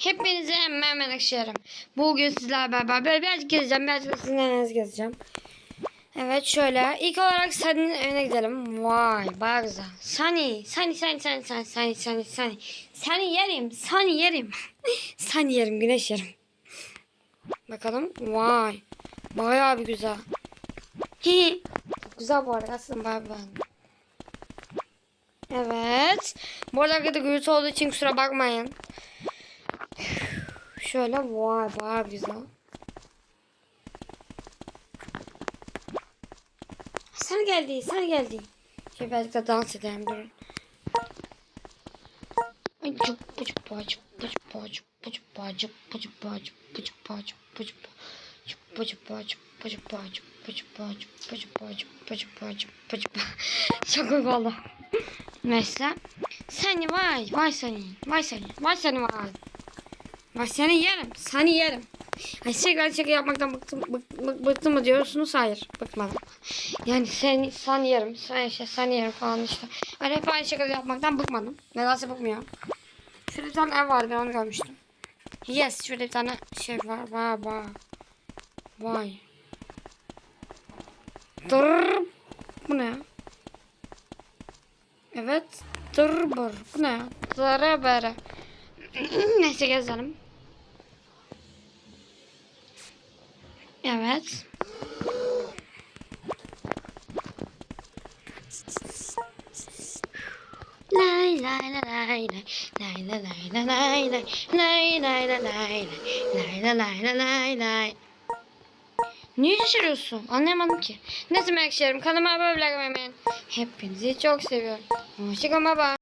Hepinize merhaba arkadaşlarım. Bugün sizlerle beraber böyle birazcık gezeceğim. Birazcık sizin evinizi gezeceğim. Evet şöyle. İlk olarak Sunny'nin evine gidelim. Vay bayağı güzel. Sunny. Sunny, Sunny, Sunny, Sunny, Sunny, Sunny, Sunny. Sunny yerim. Sunny yerim. Sunny yerim. Güneş yerim. Bakalım. Vay. Bayağı bir güzel. Hi. Güzel bu arada. Aslında bayağı beğendim. Evet. Bu arada gürültü olduğu için kusura bakmayın. Şöyle vay bayağı güzel. Sen geldi, sen geldi. Birazcık da dans. Ay cıp bıcıp bacıp bıcıp bacıp bıcıp bacıp bıcıp bacıp bıcıp bacıp bıcıp bacıp bıcıp bacıp bıcıp bacıp bıcıp bacıp bıcıp bacıp bıcıp bacıp bıcıp Çok komik oldu. Mesela seni vay vay seni vay seni vay seni vay. Vay seni yerim seni yerim. Ay tekrar şaka yapmaktan bıktım, bık, bık, bıktım mı diyorsunuz? Hayır bıkmadım. Yani seni sen yerim sen işte sen yerim falan işte. Öyle hep aynı şakaları yapmaktan bıkmadım. Nedense bıkmıyor. Şurada bir tane ev vardı ben onu görmüştüm. Yes şurada bir tane şey var. Vay vay. Vay. Dur. Bu ne? Evet. Dur. Bu ne ya? Zara bere. Neyse gezelim. Evet. Lay Niye şaşırıyorsun? Anlayamadım ki. Neyse arkadaşlarım kanalıma abone olmayı. Hepinizi çok seviyorum. Hoşçakalın baba.